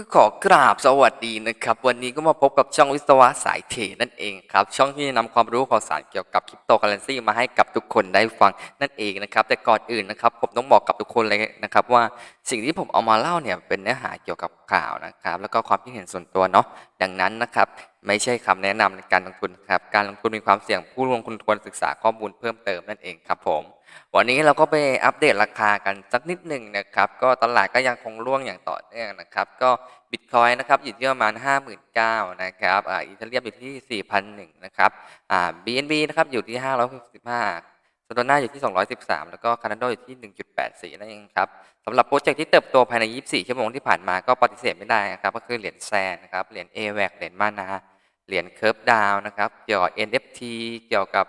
ก็ขอกราบสวัสดีนะครับ วันนี้ก็มาพบกับช่องวิศวะสายเทนั่นเองครับ ช่องที่นำความรู้ข่าวสารเกี่ยวกับคริปโตเคอเรนซีมาให้กับทุกคนได้ฟังนั่นเองนะครับ แต่ก่อนอื่นนะครับ ผมต้องบอกกับทุกคนเลยนะครับ ว่าสิ่งที่ผมเอามาเล่าเนี่ยเป็นเนื้อหาเกี่ยวกับข่าวนะครับ แล้วก็ความคิดเห็นส่วนตัวเนาะดังนั้นนะครับ ไม่ใช่คำแนะนำในการลงทุนครับการลงทุนมีความเสี่ยงผู้ลงทุนควรศึกษาข้อมูลเพิ่มเติมนั่นเองครับผม วันนี้เราก็ไปอัปเดตราคากันสักนิดหนึ่งนะครับ ก็ตลาดก็ยังคงร่วงอย่างต่อเนื่องนะครับ ก็บิตคอยนะครับอยู่ที่ประมาณ 59,000นะครับอ่าอีเทเรียมอยู่ที่ 4,001นะครับอ่า BNB นะครับอยู่ที่ 565โซโดนาอยู่ที่ 213 แล้วก็คานาโดอยู่ที่ 1.84 นั่นเองครับสำหรับโปรเจกต์ที่เติบโตภายใน 24 ชั่วโมงที่ผ่านมาก็ปฏิเสธไม่ได้นะครับก็คือเหรียญแซนนะครับเหรียญ AVAX เหรียญมานาเหรียญเคิร์ฟดาวนะครับเกี่ยวกับ NFT เกี่ยวกับ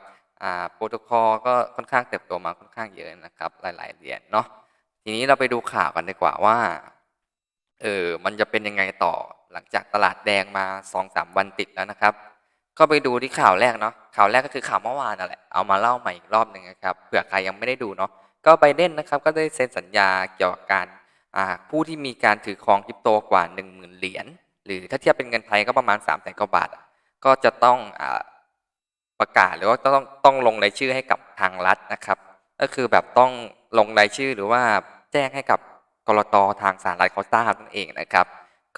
โปรโตคอลก็ค่อนข้างเติบโตมาค่อนข้างเยอะนะครับ หลาย ๆเหรียญเนาะทีนี้เราไปดูข่าวกันดีกว่าว่าเออมันจะเป็นยังไงต่อหลังจากตลาดแดงมาสองสามวันติดแล้วนะครับก็ไปดูที่ข่าวแรกเนาะข่าวแรกก็คือข่าวเมื่อวานนั่นแหละเอามาเล่าใหม่อีกรอบหนึ่งนะครับเผื่อใครยังไม่ได้ดูเนาะก็ไบเดนนะครับก็ได้เซ็นสัญญาเกี่ยวกับการอ่าผู้ที่มีการถือครองคริปโตกว่า 1 0,000 เหรียญหรือถ้าเทียบเป็นเงินไทยก็ประมาณ3ามแสนกว่าบาท ก็จะต้องอ่า ประกาศหรือว่าต้องต้องลงรายชื่อให้กับทางรัฐนะครับ ก็คือแบบต้องลงรายชื่อหรือว่าแจ้งให้กับกรตทางสหรัฐเขาทราบนั่นเองนะครับ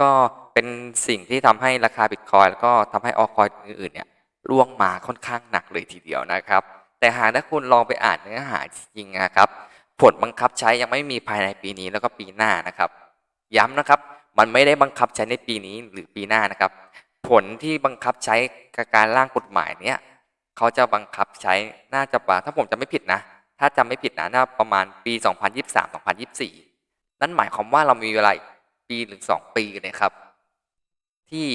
ก็เป็นสิ่งที่ทำให้ราคาบิตคอยแล้วก็ทำให้ออคอยอื่นๆเนี่ยร่วงมาค่อนข้างหนักเลยทีเดียวนะครับ แต่หากถ้าคุณลองไปอ่านเนื้อหาจริงนะครับ ผลบังคับใช้ยังไม่มีภายในปีนี้แล้วก็ปีหน้านะครับ ย้ำนะครับมันไม่ได้บังคับใช้ในปีนี้หรือปีหน้านะครับ ผลที่บังคับใช้กับการร่างกฎหมายเนี้ย เขาจะบังคับใช้น่าจะปะถ้าผมจำไม่ผิดนะ ถ้าจำไม่ผิดนะน่าประมาณปี 2023-2024 นั่นหมายความว่าเรามีเวลาปีหรือสองปีเลยครับ ที่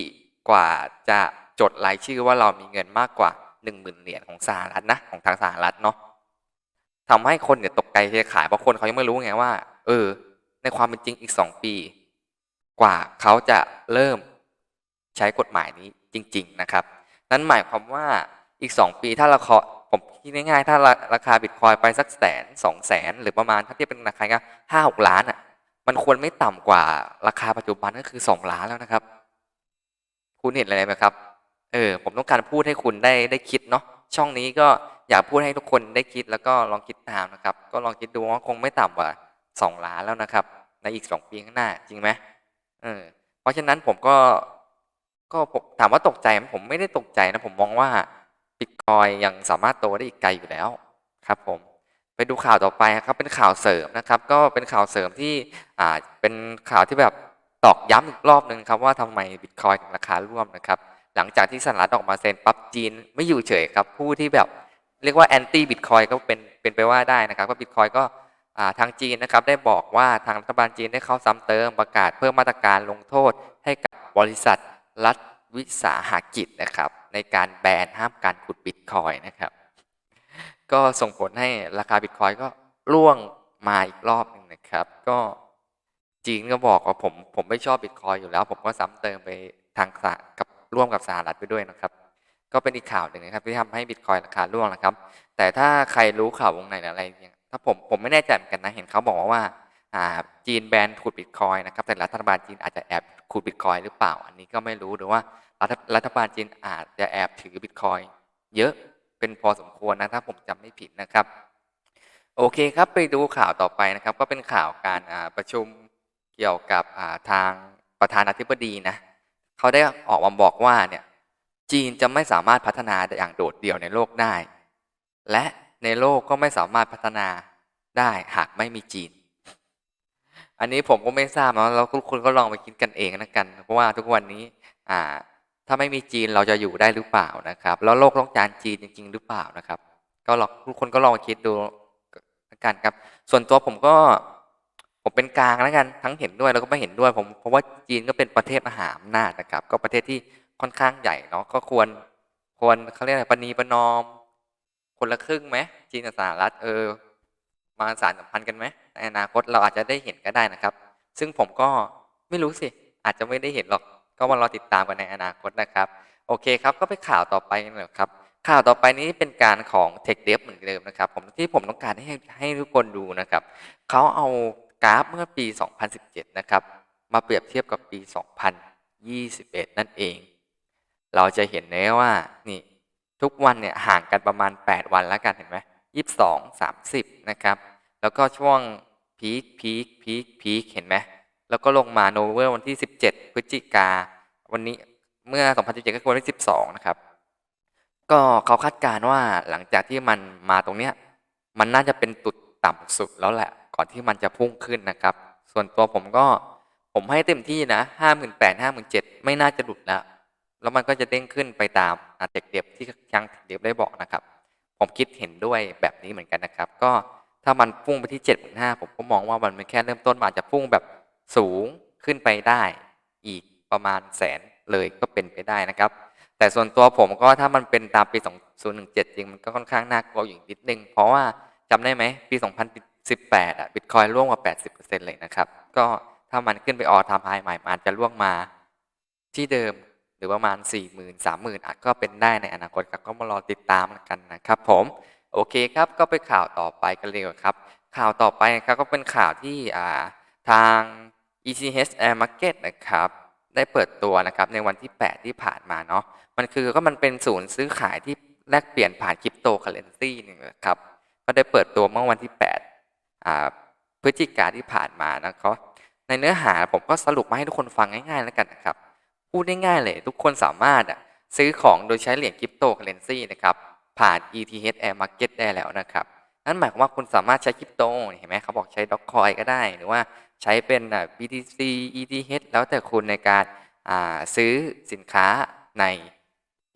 กว่าจะจดรายชื่อว่าเรามีเงินมากกว่า 10,000 เหรียญของสหรัฐนะของทางสหรัฐเนาะทำให้คนเนี่ยตกใจเทขายเพราะคนเขายังไม่รู้ไงว่า เออ ในความเป็นจริงอีกสองปี กว่าเขาจะเริ่มใช้กฎหมายนี้จริง ๆ นะครับ นั่นหมายความว่า อีก 2 ปีถ้าราคาผมคิดง่ายๆถ้าราคาบิตคอยไปสักแสนสองแสนหรือประมาณถ้าเทียบเป็นราคาก็ห้าหกล้านอะมันควรไม่ต่ำกว่าราคาปัจจุบันก็คือสองล้านแล้วนะครับ คุณเห็นอะไรไหมครับเออผมต้องการพูดให้คุณได้ได้คิดเนาะช่องนี้ก็อยากพูดให้ทุกคนได้คิดแล้วก็ลองคิดตามนะครับ ก็ลองคิดดูว่าคงไม่ต่ำกว่าสองล้านแล้วนะครับ ในอีกสองปีข้างหน้าจริงไหมเออเพราะฉะนั้นผมก็ก็ผมถามว่าตกใจไหมผมไม่ได้ตกใจนะผมมองว่า บิตคอยยังสามารถโตได้อีกไกลอยู่แล้วครับผมไปดูข่าวต่อไปครับเป็นข่าวเสริมนะครับ ก็เป็นข่าวเสริมที่อ่าเป็นข่าวที่แบบตอกย้ำอีกรอบหนึ่งครับว่าทำไมบิตคอยถึงราคาร่วมนะครับ หลังจากที่สหรัฐออกมาเซ็นปั๊บจีนไม่อยู่เฉยครับ ผู้ที่แบบเรียกว่าแอนตี้บิตคอยก็เป็นเป็นไปว่าได้นะครับว่าบิตคอยก็อ่าทางจีนนะครับได้บอกว่าทางรัฐบาลจีนได้เข้าซ้ำเติมประกาศเพิ่มมาตรการลงโทษให้กับบริษัทรัฐวิสาหกิจนะครับ ในการแบนห้าม ขุดบิตคอยนะครับ ก็ส่งผลให้ราคาบิตคอยก็ร่วงมาอีกรอบหนึ่งนะครับ ก็จีนก็บอกว่าผมผมไม่ชอบบิตคอยอยู่แล้ว ผมก็ซ้ำเติมไปทางสหกับร่วมกับสหรัฐไปด้วยนะครับ ก็เป็นอีกข่าวหนึ่งนะครับ ที่ทำให้บิตคอยราคาร่วงนะครับ แต่ถ้าใครรู้ข่าววงในหรืออะไรเนี่ยถ้าผมผมไม่แน่ใจเหมือนกันนะเห็นเขาบอกว่าอ่าจีนแบนขุดบิตคอยนะครับ แต่รัฐบาลจีนอาจจะแอบขุดบิตคอยหรือเปล่า อันนี้ก็ไม่รู้หรือว่ารัฐรัฐบาลจีนอาจจะแอบถือบิตคอย เยอะเป็นพอสมควรนะถ้าผมจำไม่ผิดนะครับ โอเคครับไปดูข่าวต่อไปนะครับ ก็เป็นข่าวการประชุมเกี่ยวกับทางประธานาธิบดีนะเขาได้ออกมาบอกว่าเนี่ยจีนจะไม่สามารถพัฒนาอย่างโดดเดี่ยวในโลกได้ และในโลกก็ไม่สามารถพัฒนาได้หากไม่มีจีน อันนี้ผมก็ไม่ทราบนะแล้วทุกคนก็ลองไปคิดกันเองนะกัน เพราะว่าทุกวันนี้อ่า ถ้าไม่มีจีนเราจะอยู่ได้หรือเปล่านะครับ แล้วโลกต้องการจีนจริง ๆ หรือเปล่านะครับ ก็ลองทุกคนก็ลองคิดดูกันครับ ส่วนตัวผมก็ผมเป็นกลางแล้วกันทั้งเห็นด้วยแล้วก็ไม่เห็นด้วยผมเพราะว่าจีนก็เป็นประเทศมหาอำนาจนะครับ ก็ประเทศที่ค่อนข้างใหญ่เนาะก็ควรควรเขาเรียกอะไรปณีประนอม คนละครึ่งไหมจีนกับสหรัฐเออ มาสารสัมพันธ์กันไหมในอนาคตเราอาจจะได้เห็นก็ได้นะครับ ซึ่งผมก็ไม่รู้สิอาจจะไม่ได้เห็นหรอก ก็มารอติดตามกันในอนาคตนะครับ โอเคครับ ก็ไปข่าวต่อไปนเลยครับ ข่าวต่อไปนี้เป็นการของ Tech Dev เหมือนเดิมนะครับผมที่ผมต้องการให้ให้ทุกคนดูนะครับเขาเอากราฟเมื่อปี 2017 นะครับ มาเปรียบเทียบกับปี 2021 นั่นเอง เราจะเห็นได้ว่านี่ทุกวันเนี่ยห่างกันประมาณ 8 วันแล้วกันเห็นไหม22 30นะครับ แล้วก็ช่วงพีคพีคพีคพีคเห็นไหม แล้วก็ลงมาโนเวอร์วันที่ 17 พฤศจิกา วันนี้เมื่อ 2017 ก็คือวันที่ 12 นะครับ ก็เขาคาดการณ์ว่าหลังจากที่มันมาตรงเนี้ย มันน่าจะเป็นจุดต่ำสุดแล้วแหละ ก่อนที่มันจะพุ่งขึ้นนะครับ ส่วนตัวผมก็ผมให้เต็มที่นะห้าหมื่นแปดห้าหมื่นเจ็ดไม่น่าจะหลุดแล้ว แล้วมันก็จะเด้งขึ้นไปตามอะเด็กเดียบที่ยังเดียบได้บอกนะครับ ผมคิดเห็นด้วยแบบนี้เหมือนกันนะครับ ก็ถ้ามันพุ่งไปที่เจ็ดหมื่นห้าผมก็มองว่ามันเป็นแค่เริ่มต้นมันอาจะพุ่งแบบ สูงขึ้นไปได้อีกประมาณแสนเลยก็เป็นไปได้นะครับ แต่ส่วนตัวผมก็ถ้ามันเป็นตามปี 2017 จริงมันก็ค่อนข้างน่ากลัวอยู่นิดนึง เพราะว่าจำได้ไหมปี 2018 อะบิตคอยร่วงมา 80%เลยนะครับ ก็ถ้ามันขึ้นไปออทามไฮใหม่มันอาจจะร่วงมาที่เดิมหรือประมาณ 40,000 30,000อาจก็เป็นได้ในอนาคตครับก็มารอติดตามกันนะครับผมโอเคครับก็ไปข่าวต่อไปกันเลยครับ ข่าวต่อไปนะครับก็เป็นข่าวที่อ่าทาง ETH Air Market นะครับได้เปิดตัวนะครับในวันที่ 8 ที่ผ่านมาเนาะมันคือก็มันเป็นศูนย์ซื้อขายที่แลกเปลี่ยนผ่านคริปโตเคอเรนซีนี่งนะครับก็ได้เปิดตัวเมื่อวันที่8อ่าพฤศจิกาที่ผ่านมานะครับในเนื้อหาผมก็สรุปมาให้ทุกคนฟังง่ายๆแล้วกันนะครับพูดง่ายๆเลยทุกคนสามารถอะซื้อของโดยใช้เหรียญคริปโตเคอเรนซีนะครับผ่าน ETH Air Market ได้แล้วนะครับนั่นหมายความว่าคุณสามารถใช้คริปโตเห็นไหมเขาบอกใช้ด็อกคอยก็ได้หรือว่า ใช้เป็นอะ BTC ETH แล้วแต่คุณในการอ่าซื้อสินค้าใน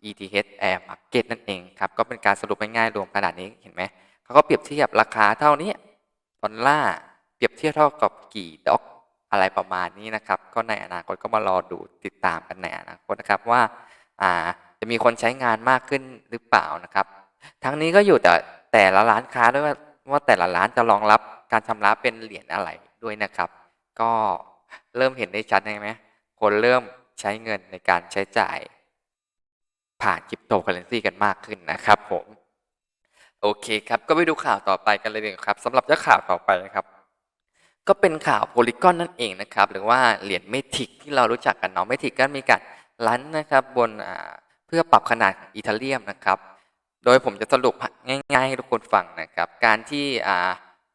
ETH Air Market นั่นเองครับ ก็เป็นการสรุปง่ายๆรวมขนาดนี้เห็นไหมเขาก็เปรียบเทียบราคาเท่านี้ดอลลาร์เปรียบเทียบเท่ากับกี่ด็อกอะไรประมาณนี้นะครับ ก็ในอนาคตก็มารอดูติดตามกันในอนาคตนะครับว่าอ่าจะมีคนใช้งานมากขึ้นหรือเปล่านะครับ ทั้งนี้ก็อยู่แต่แต่ละร้านค้าด้วยว่าว่าแต่ละร้านจะรองรับการชำระเป็นเหรียญอะไร ด้วยนะครับ ก็เริ่มเห็นได้ชัดใช่ไหมคนเริ่มใช้เงินในการใช้จ่าย ผ่านคริปโตเคอเรนซีกันมากขึ้นนะครับผมโอเคครับ ก็ไปดูข่าวต่อไปกันเลยดีกว่าครับสำหรับเจ้าข่าวต่อไปนะครับ ก็เป็นข่าวโพลิกอนนั่นเองนะครับ หรือว่าเหรียญเมทิกที่เรารู้จักกันเนาะเมทิกก็มีการลันนะครับบนเพื่อปรับขนาดองอีเทเรียมนะครับ โดยผมจะสรุปง่ายๆให้ทุกคนฟังนะครับ การที่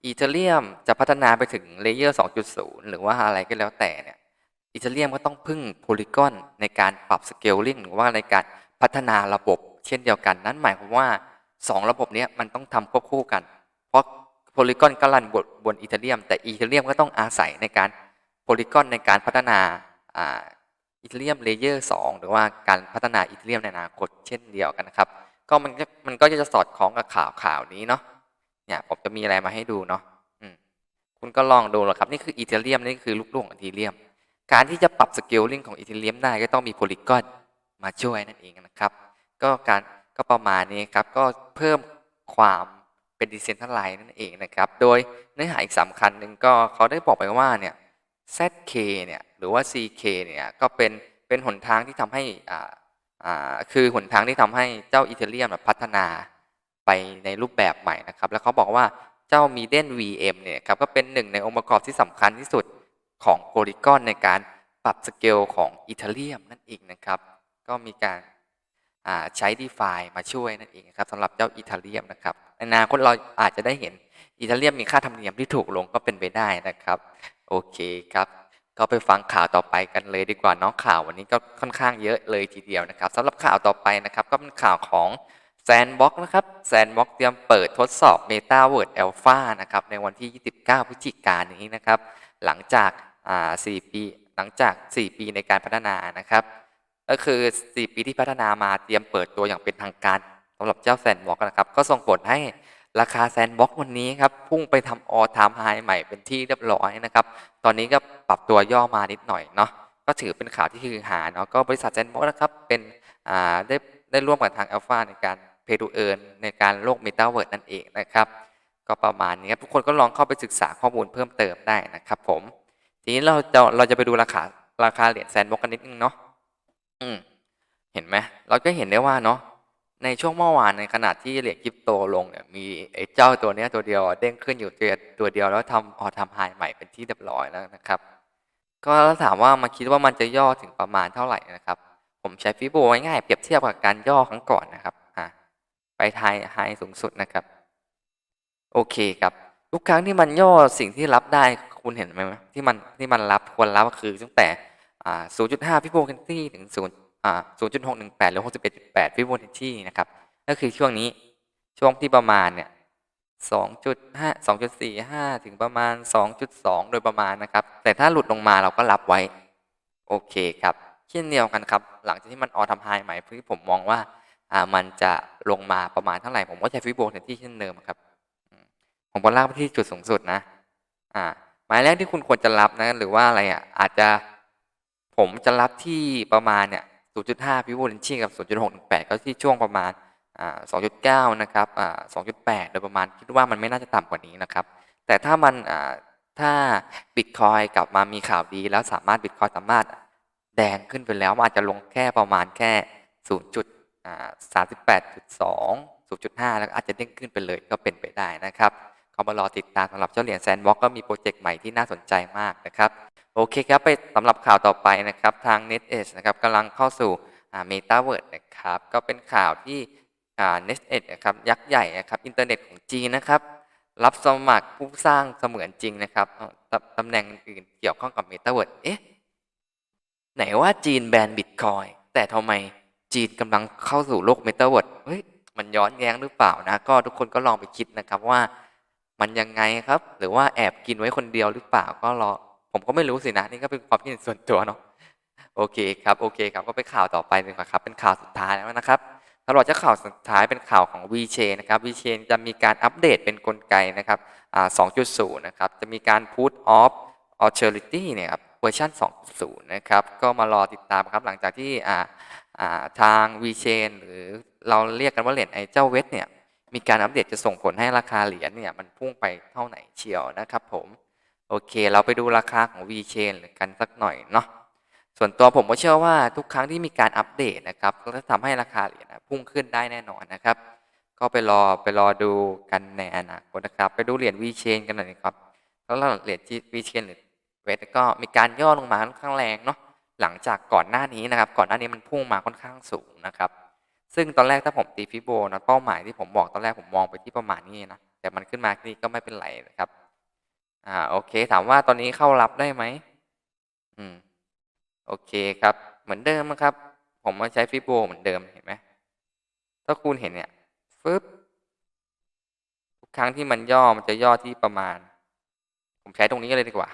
อีเทเรียมจะพัฒนาไปถึงเลเยอร์ 2.0 หรือว่าอะไรก็แล้วแต่เนี่ยอีเทเรียมก็ต้องพึ่งโพลิกอนในการปรับสเกลลิงหรือว่าในการพัฒนาระบบเช่นเดียวกัน นั่นหมายความว่า 2 ระบบเนี้ยมันต้องทำควบคู่กัน เพราะโพลิกอนก็รันบนบนอีเทเรียมแต่อีเทเรียมก็ต้องอาศัยในการโพลิกอนในการพัฒนาอ่าอีเทเรียมเลเยอร์2หรือว่าการพัฒนาอีเทเรียมในอนาคตเช่นเดียวกันนะครับ ก็มันก็มันก็จะสอดคล้องกับข่าวข่าวนี้เนาะ เนี่ยผมจะมีอะไรมาให้ดูเนาะคุณก็ลองดูหละครับ นี่คืออีเทเรียมนี่คือลูกลูกของอีเทเรียม การที่จะปรับสเกลลิงของอีเทเรียมได้ก็ต้องมีโพลิกอนมาช่วยนั่นเองนะครับ ก็การก็ประมาณนี้ครับ ก็เพิ่มความเป็นดิเซนทัลไลน์นั่นเองนะครับ โดยเนื้อหาอีกสำคัญหนึ่งก็เขาได้บอกไปว่าเนี่ย ZK เนี่ยหรือว่า CK เนี่ยก็เป็นเป็นหนทางที่ทำให้อ่าอ่าคือหนทางที่ทำให้เจ้าอีเทเรียมพัฒนา ไปในรูปแบบใหม่นะครับ แล้วเขาบอกว่าเจ้ามีเดน VM เนี่ยครับก็เป็นหนึ่งในองค์ประกอบที่สำคัญที่สุดของโพลีกอนในการปรับสเกลของอีเทเรียมนั่นเองนะครับ ก็มีการใช้ d e f i มาช่วยนั่นเองครับสำหรับเจ้าอีเทเรียมนะครับในอนาคตเราอาจจะได้เห็นอีเทเรียมมีค่าธรรมเนียมที่ถูกลงก็เป็นไปได้นะครับ โอเคครับ ก็ไปฟังข่าวต่อไปกันเลยดีกว่าน้องข่าววันนี้ก็ค่อนข้างเยอะเลยทีเดียวนะครับสำหรับข่าวต่อไปนะครับ ก็เป็นข่าวของ Sandbox นะครับ Sandbox เตรียมเปิดทดสอบ Meta Word Alpha นะครับในวันที่ 29 พฤศจิกายนนี้นะครับ หลังจากอ่า4ปีหลังจาก 4 ปีในการพัฒนานะครับ ก็คือ 4 ปีที่พัฒนามาเตรียมเปิดตัวอย่างเป็นทางการสำหรับเจ้า Sandbox นะครับ ก็ส่งผลให้ราคา Sandbox วันนี้ครับ พุ่งไปทำ all time high ใหม่เป็นที่เรียบร้อยนะครับ ตอนนี้ก็ปรับตัวย่อมานิดหน่อยเนาะก็ถือเป็นข่าวที่คือหาเนาะก็บริษัท Sandbox นะครับเป็นอ่าได้ได้ร่วมกับทาง Alpha ในการ Pay to Earn ในการโลก Metaverse นั่นเองนะครับ ก็ประมาณนี้ครับทุกคนก็ลองเข้าไปศึกษาข้อมูลเพิ่มเติมได้นะครับผม ทีนี้เราจะเราจะไปดูราคาราคาเหรียญแซนบ็อกกันนิดนึงเนาะอืมเห็นไหมเราก็เห็นได้ว่าเนาะในช่วงเมื่อวานในขณะที่เหรียญคริปโตลงเนี่ยมีไอ้เจ้าตัวเนี้ยตัวเดียวเด้งขึ้นอยู่ตัวตัวเดียวแล้วทำพอทำไฮใหม่เป็นที่เรียบร้อยแล้วนะครับ ก็ถามว่ามาคิดว่ามันจะย่อถึงประมาณเท่าไหร่นะครับ ผมใช้ฟิโบง่ายๆเปรียบเทียบกับการย่อครั้งก่อนนะครับ ไปไฮไฮสูงสุดนะครับ โอเคครับ ทุกครั้งที่มันย่อสิ่งที่รับได้คุณเห็นไหมที่มันที่มันรับควรรับก็คือตั้งแต่0.5ฟิโบนัชชีถึง0 0.618หรือ61.8ฟิโบนัชชีนะครับ ก็คือช่วงนี้ช่วงที่ประมาณเนี่ย2.5 2.45 ถึงประมาณ 2.2 โดยประมาณนะครับ แต่ถ้าหลุดลงมาเราก็รับไว้ โอเคครับ เช่นเดียวกันครับ หลังจากที่มันออทำไฮใหม่ที่ผมมองว่า มันจะลงมาประมาณเท่าไหร่ ผมก็ใช้ฟิโบนัชชีเช่นเดิมครับผมก็ลากไปที่จุดสูงสุดนะ อ่า หมายแรกที่คุณควรจะรับนะหรือว่าอะไรอะอาจจะผมจะรับที่ประมาณเนี่ย 0.5 พิโวเลนชีกับ 0.618 ก็ที่ช่วงประมาณอ่า2.9 นะครับอ่า2.8 โดยประมาณคิดว่ามันไม่น่าจะต่ำกว่านี้นะครับ แต่ถ้ามันอ่าถ้าบิตคอยกลับมามีข่าวดีแล้วสามารถบิตคอยสามารถแดงขึ้นไปแล้วมันอาจจะลงแค่ประมาณแค่ 0. อ่า38.2 0.5แล้วอาจจะเด้งขึ้นไปเลยก็เป็นไปได้นะครับก็มารอติดตามสำหรับเจ้าเหรียญแซนบ็อกก็มีโปรเจกต์ใหม่ที่น่าสนใจมากนะครับโอเคครับไปสำหรับข่าวต่อไปนะครับทาง NetEdge นะครับกำลังเข้าสู่อ่า Metaverse นะครับก็เป็นข่าวที่ NetEdge นะครับยักษ์ใหญ่นะครับอินเทอร์เน็ตของจีนนะครับรับสมัครผู้สร้างเสมือนจริงนะครับตำตำแหน่งอื่นเกี่ยวข้องกับ Metaverse เอ๊ะไหนว่าจีนแบนบิตคอยแต่ทำไม จีนกำลังเข้าสู่โลก Metaverse เฮ้ยมันย้อนแย้งหรือเปล่านะ ก็ทุกคนก็ลองไปคิดนะครับว่ามันยังไงครับ หรือว่าแอบกินไว้คนเดียวหรือเปล่าก็รอ ผมก็ไม่รู้สินะ นี่ก็เป็นความคิดเห็นส่วนตัวเนาะโอเคครับโอเคครับก็ไปข่าวต่อไปเลยครับ เป็นข่าวสุดท้ายแล้วนะครับตลอดจะข่าวสุดท้ายเป็นข่าวของ VChain นะครับ VChain จะมีการอัปเดตเป็นกลไกนะครับอ่า2.0 นะครับ จะมีการ put off authority เนี่ยครับเวอร์ชัน2.0 นะครับ ก็มารอติดตามครับหลังจากที่อ่า ทาง VChain หรือเราเรียกกันว่าเหรียญไอเจ้าเวทเนี่ยมีการอัปเดตจะส่งผลให้ราคาเหรียญเนี่ยมันพุ่งไปเท่าไหร่เชียวนะครับผมโอเค เราไปดูราคาของ VChain กันสักหน่อยเนาะส่วนตัวผมก็เชื่อว่าทุกครั้งที่มีการอัปเดตนะครับก็จะทำให้ราคาเหรียญนะพุ่งขึ้นได้แน่นอนนะครับ ก็ไปรอไปรอดูกันในอนาคตนะครับ ไปดูเหรียญ VChain กันหน่อยครับแล้วเหรียญ VChain หรือเวทก็มีการย่อลงมาค่อนข้างแรงเนาะ หลังจากก่อนหน้านี้นะครับ ก่อนหน้านี้มันพุ่งมาค่อนข้างสูงนะครับ ซึ่งตอนแรกถ้าผมตีฟิโบนะเป้าหมายที่ผมบอกตอนแรกผมมองไปที่ประมาณนี้นะแต่มันขึ้นมาที่นี่ก็ไม่เป็นไรนะครับอ่าโอเค ถามว่าตอนนี้เข้ารับได้ไหมอืมโอเคครับ เหมือนเดิมนะครับ ผมมาใช้ฟิโบเหมือนเดิมเห็นไหมถ้าคุณเห็นเนี่ยฟึบทุกครั้งที่มันย่อมันจะย่อที่ประมาณ ผมใช้ตรงนี้เลยดีกว่า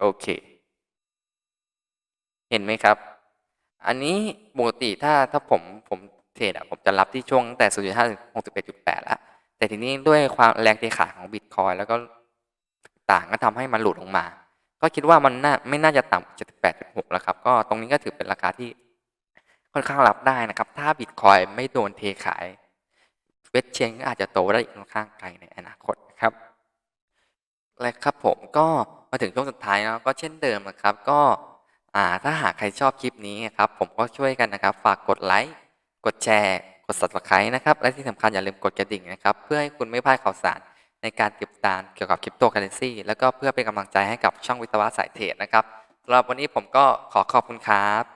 โอเค เห็นไหมครับ อันนี้ปกติถ้าถ้าผมผมเทรดอะผมจะรับที่ช่วงตั้งแต่ 0.5ถึง61.8แล้วแต่ทีนี้ด้วยความแรงเทขายของบิตคอยแล้วก็ต่างก็ทำให้มันหลุดลงมา ก็คิดว่ามันน่าไม่น่าจะต่ำกว่า78.6แล้วครับ ก็ตรงนี้ก็ถือเป็นราคาที่ค่อนข้างรับได้นะครับ ถ้าบิตคอยไม่โดนเทขายเวทเชนก็อาจจะโตได้อีกค่อนข้างไกลในอนาคต และครับผมก็มาถึงช่วงสุดท้ายแล้วก็เช่นเดิมนะครับก็อ่าถ้าหากใครชอบคลิปนี้ครับผมก็ช่วยกันนะครับฝากกดไลค์กดแชร์ กด subscribe นะครับและที่สำคัญอย่าลืมกดกระดิ่งนะครับเพื่อให้คุณไม่พลาดข่าวสารในการติดตามเกี่ยวกับคริปโตเคอเรนซีแล้วก็เพื่อเป็นกำลังใจให้กับช่องวิศวะสายเทรดนะครับสำหรับวันนี้ผมก็ขอขอบคุณครับ